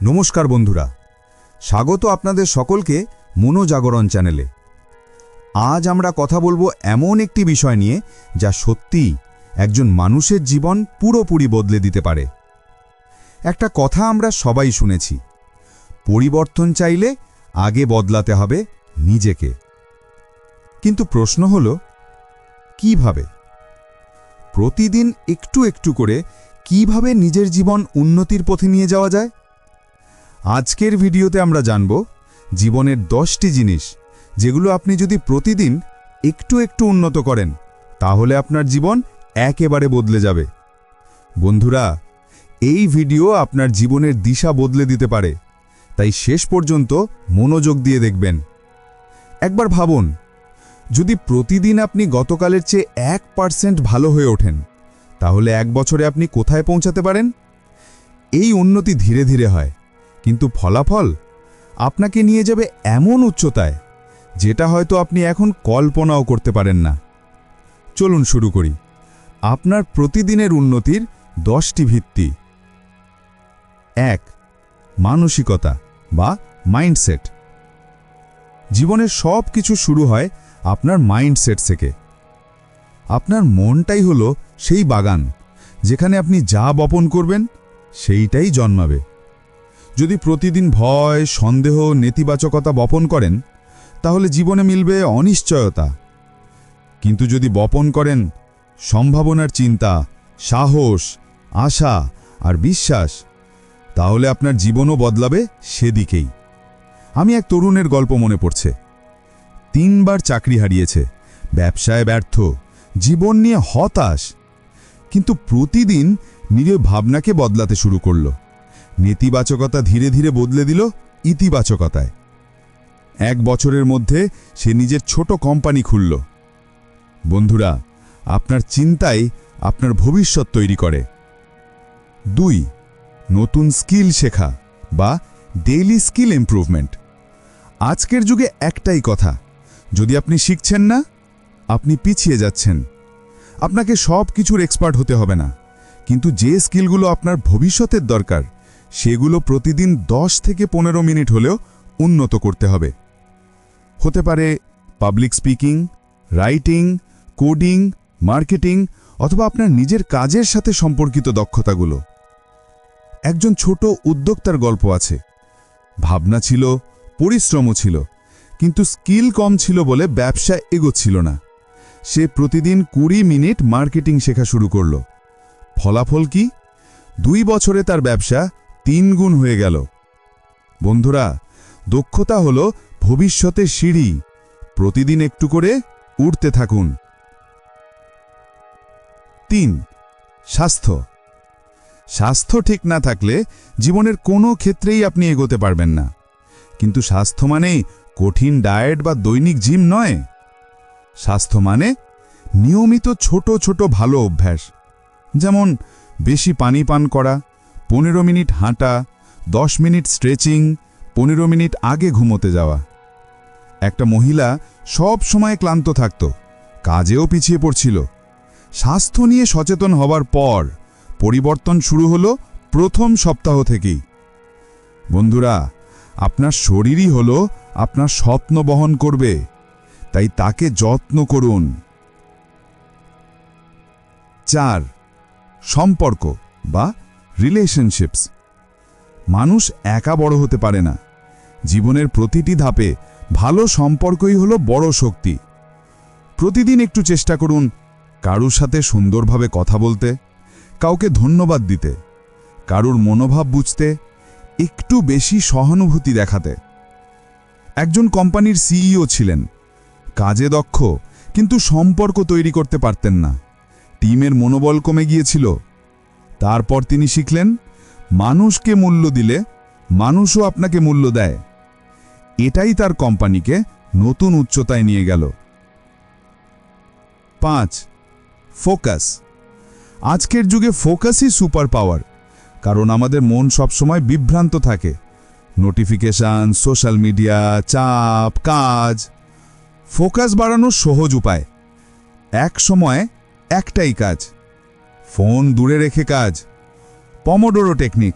নমস্কার বন্ধুরা। স্বাগত আপনাদের সকলকে মনোজাগরণ চ্যানেলে। আজ আমরা কথা বলব এমন একটি বিষয় নিয়ে যা সত্যিই একজন মানুষের জীবন পুরোপুরি বদলে দিতে পারে। একটা কথা আমরা সবাই শুনেছি, পরিবর্তন চাইলে আগে বদলাতে হবে নিজেকে। কিন্তু প্রশ্ন হল, কীভাবে? প্রতিদিন একটু একটু করে কীভাবে নিজের জীবন উন্নতির পথে নিয়ে যাওয়া যায়? আজকের ভিডিওতে আমরা জানব জীবনের দশটি জিনিস যেগুলো আপনি যদি প্রতিদিন একটু একটু উন্নত করেন, তাহলে আপনার জীবন একেবারে বদলে যাবে। বন্ধুরা, এই ভিডিও আপনার জীবনের দিশা বদলে দিতে পারে, তাই শেষ পর্যন্ত মনোযোগ দিয়ে দেখবেন। একবার ভাবুন, যদি প্রতিদিন আপনি গতকালের চেয়ে এক পার্সেন্ট ভালো হয়ে ওঠেন, তাহলে এক বছরে আপনি কোথায় পৌঁছাতে পারেন? এই উন্নতি ধীরে ধীরে হয়। কিন্তু ফলাফল আপনাকে নিয়ে যাবে এমন উচ্চতায় যেটা হয়তো আপনি এখন কল্পনাও করতে পারেন না। চলুন শুরু করি। আপনার প্রতিদিনের উন্নতির দশটি ভিত্তি। এক, মানসিকতা বা মাইন্ডসেট। জীবনের সব কিছু শুরু হয় আপনার মাইন্ডসেট থেকে। আপনার মনটাই হলো সেই বাগান যেখানে আপনি যা বপন করবেন সেইটাই জন্মাবে। যদি প্রতিদিন ভয়, সন্দেহ, নেতিবাচকতা বপন করেন, তাহলে জীবনে মিলবে অনিশ্চয়তা। কিন্তু যদি বপন করেন, সম্ভাবনার চিন্তা, সাহস, আশা আর বিশ্বাস, তাহলে আপনার জীবনও বদলাবে সেদিকেই। আমি এক তরুণের গল্প মনে পড়ছে। তিনবার চাকরি হারিয়েছে, ব্যবসায় ব্যর্থ, জীবন নিয়ে হতাশ, কিন্তু প্রতিদিন নিজের ভাবনাকে বদলাতে শুরু করল। নেতিবাচকতা ধীরে ধীরে বদলে দিল ইতিবাচকতায়। এক বছরের মধ্যে সে নিজের ছোট কোম্পানি খুলল। বন্ধুরা, আপনার চিন্তাই আপনার ভবিষ্যৎ তৈরি করে। দুই, নতুন স্কিল শেখা বা ডেইলি স্কিল ইমপ্রুভমেন্ট। আজকের যুগে একটাই কথা, যদি আপনি শিখছেন না, আপনি পিছিয়ে যাচ্ছেন। আপনাকে সব কিছুর এক্সপার্ট হতে হবে না, কিন্তু যে স্কিলগুলো আপনার ভবিষ্যতের দরকার সেগুলো প্রতিদিন 10 থেকে পনেরো মিনিট হলেও উন্নত করতে হবে। হতে পারে public speaking writing coding marketing অথবা আপনার নিজের কাজের সাথে সম্পর্কিত দক্ষতাগুলো। একজন ছোট উদ্যোক্তার গল্প আছে। ভাবনা ছিল, পরিশ্রমও ছিল, কিন্তু স্কিল কম ছিল বলে ব্যবসা এগোচ্ছিল না। সে প্রতিদিন কুড়ি মিনিট মার্কেটিং শেখা শুরু করল। ফলাফল কি? দুই বছরে তার ব্যবসা তিন গুণ হয়ে গেল। বন্ধুরা, দক্ষতা হল ভবিষ্যতের সিঁড়ি। প্রতিদিন একটু করে উঠতে থাকুন। তিন, স্বাস্থ্য। স্বাস্থ্য ঠিক না থাকলে জীবনের কোনো ক্ষেত্রেই আপনি এগোতে পারবেন না। কিন্তু স্বাস্থ্য মানেই কঠিন ডায়েট বা দৈনিক জিম নয়। স্বাস্থ্য মানে নিয়মিত ছোট ছোট ভালো অভ্যাস, যেমন বেশি পানি পান করা পনেরো মিনিট হাঁটা, দশ মিনিট স্ট্রেচিং, পনেরো মিনিট আগে ঘুমোতে যাওয়া। একটা মহিলা সব সময় ক্লান্ত থাকত, কাজেও পিছিয়ে পড়ছিল। স্বাস্থ্য নিয়ে সচেতন হবার পর পরিবর্তন শুরু হলো প্রথম সপ্তাহ থেকেই। বন্ধুরা, আপনার শরীরই হলো আপনার স্বপ্ন বহন করবে, তাই তাকে যত্ন করুন। চার, সম্পর্ক বা রিলেশনশিপস মানুষ একা বড় হতে পারে না। জীবনের প্রতিটি ধাপে ভালো সম্পর্কই হলো বড় শক্তি। প্রতিদিন একটু চেষ্টা করুন কারুর সাথে সুন্দরভাবে কথা বলতে, কাউকে ধন্যবাদ দিতে, কারুর মনোভাব বুঝতে, একটু বেশি সহানুভূতি দেখাতে। একজন কোম্পানির সিইও ছিলেন। কাজে দক্ষ, কিন্তু সম্পর্ক তৈরি করতে পারতেন না। টিমের মনোবল কমে গিয়েছিল। তারপর তিনি শিখলেন, মানুষকে মূল্য দিলে মানুষও আপনাকে মূল্য দেয়। এটাই তার কোম্পানিকে নতুন উচ্চতায় নিয়ে গেল। পাঁচ, ফোকাস। আজকের যুগে ফোকাসই সুপার পাওয়ার, কারণ আমাদের মন সবসময় বিভ্রান্ত থাকে। নোটিফিকেশান, সোশ্যাল মিডিয়া, চাপ, কাজ। ফোকাস বাড়ানোর সহজ উপায়। এক সময় একটাই কাজ ফোন দূরে রেখে কাজ। পমোডোরো টেকনিক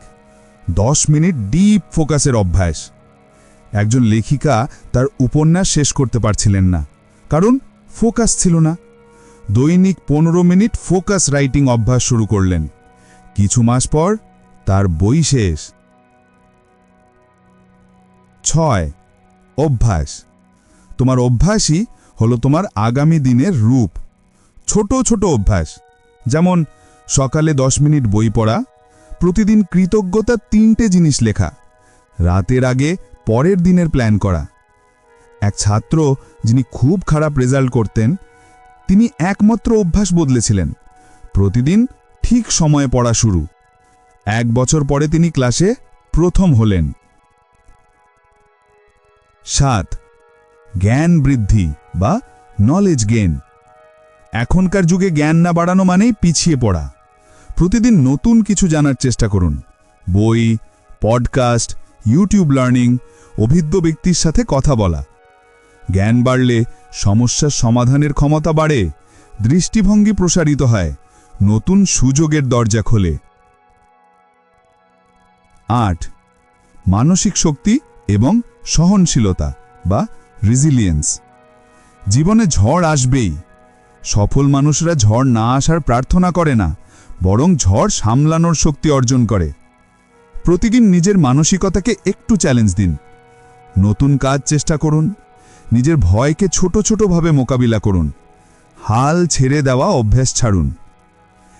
দশ মিনিট ডিপ ফোকাসের অভ্যাস। একজন লেখিকা তার উপন্যাস শেষ করতে পারছিলেন না। কারণ ফোকাস ছিল না। দৈনিক পনেরো মিনিট ফোকাস রাইটিং অভ্যাস শুরু করলেন। কিছু মাস পর তার বই শেষ। ছয়। অভ্যাস। তোমার অভ্যাসই হলো তোমার আগামী দিনের রূপ। ছোট ছোট অভ্যাস। যেমন সকালে দশ মিনিট বই পড়া, প্রতিদিন কৃতজ্ঞতা তিনটে জিনিস লেখা, রাতের আগে পরের দিনের প্ল্যান করা। এক ছাত্র যিনি খুব খারাপ রেজাল্ট করতেন, তিনি একমাত্র অভ্যাস বদলেছিলেন, প্রতিদিন ঠিক সময়ে পড়া শুরু। এক বছর পরে তিনি ক্লাসে প্রথম হলেন। সাত, জ্ঞান বৃদ্ধি বা নলেজ গেন এখনকার যুগে জ্ঞান না বাড়ানো মানেই পিছিয়ে পড়া। প্রতিদিন নতুন কিছু জানার চেষ্টা করুন। বই, পডকাস্ট, ইউটিউব লার্নিং, অভিজ্ঞ ব্যক্তির সাথে কথা বলা। জ্ঞান বাড়লে সমস্যার সমাধানের ক্ষমতা বাড়ে, দৃষ্টিভঙ্গি প্রসারিত হয়, নতুন সুযোগের দরজা খোলে। আট, মানসিক শক্তি এবং সহনশীলতা বা রিজিলিয়েন্স। জীবনে ঝড় আসবেই। সফল মানুষরা ঝড় না আসার প্রার্থনা করে না, বরং ঝড় সামলানোর শক্তি অর্জন করে। প্রতিদিন নিজের মানসিকতাকে একটু চ্যালেঞ্জ দিন। নতুন কাজ চেষ্টা করুন। নিজের ভয়কে ছোট ছোটভাবে মোকাবিলা করুন। হাল ছেড়ে দেওয়া অভ্যাস ছাড়ুন।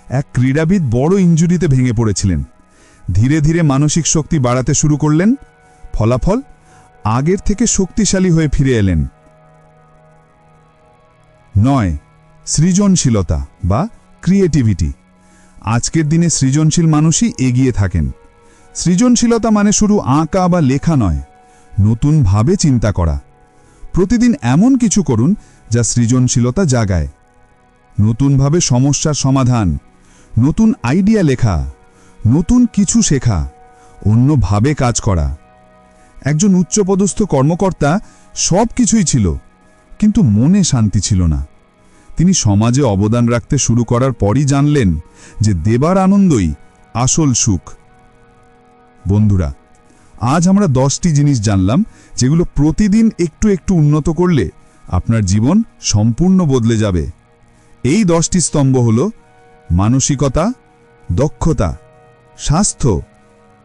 এক ক্রীড়াবিদ বড় ইঞ্জুরিতে ভেঙে পড়েছিলেন। ধীরে ধীরে মানসিক শক্তি বাড়াতে শুরু করলেন। ফলাফল আগের থেকে শক্তিশালী হয়ে ফিরে এলেন। নয় সৃজনশীলতা বা ক্রিয়েটিভিটি। আজকের দিনে সৃজনশীল মানুষই এগিয়ে থাকেন। সৃজনশীলতা মানে শুধু আঁকা বা লেখা নয় নতুনভাবে চিন্তা করা। প্রতিদিন এমন কিছু করুন যা সৃজনশীলতা জাগায়। নতুনভাবে সমস্যার সমাধান, নতুন আইডিয়া লেখা, নতুন কিছু শেখা অন্যভাবে কাজ করা। একজন উচ্চপদস্থ কর্মকর্তা সব কিছুই ছিল, কিন্তু মনে শান্তি ছিল না। তিনি সমাজে অবদান রাখতে শুরু করার পরই জানলেন যে দেবার আনন্দই আসল সুখ। বন্ধুরা, আজ আমরা দশটি জিনিস জানলাম যেগুলো প্রতিদিন একটু একটু উন্নত করলে আপনার জীবন সম্পূর্ণ বদলে যাবে। এই দশটি স্তম্ভ হল মানসিকতা, দক্ষতা, স্বাস্থ্য,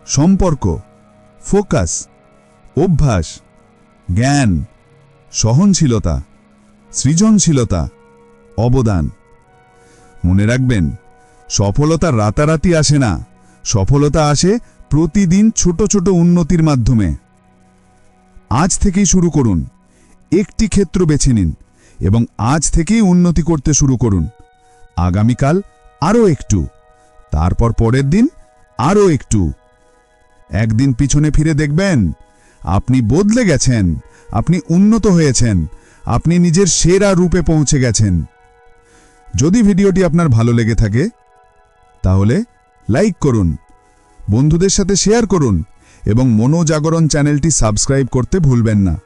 সম্পর্ক, ফোকাস, অভ্যাস, জ্ঞান, সহনশীলতা, সৃজনশীলতা অবদান। মনে রাখবেন, সফলতা রাতারাতি আসে না, সফলতা আসে প্রতিদিন ছোট ছোট উন্নতির মাধ্যমে। আজ থেকেই শুরু করুন, একটি ক্ষেত্র বেছে নিন এবং আজ থেকেই উন্নতি করতে শুরু করুন। আগামীকাল আরও একটু, তারপর পরের দিন আরও একটু। একদিন পিছনে ফিরে দেখবেন, আপনি বদলে গেছেন, আপনি উন্নত হয়েছেন, আপনি নিজের সেরা রূপে পৌঁছে গেছেন। যদি ভিডিওটি আপনার ভালো লেগে থাকে, তাহলে লাইক করুন, বন্ধুদের সাথে শেয়ার করুন এবং মনোজাগরণ চ্যানেলটি সাবস্ক্রাইব করতে ভুলবেন না।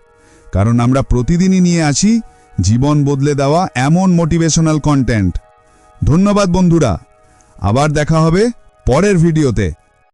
কারণ আমরা প্রতিদিনই নিয়ে আসি জীবন বদলে দেওয়া এমন মোটিভেশনাল কন্টেন্ট। ধন্যবাদ বন্ধুরা, আবার দেখা হবে পরের ভিডিওতে।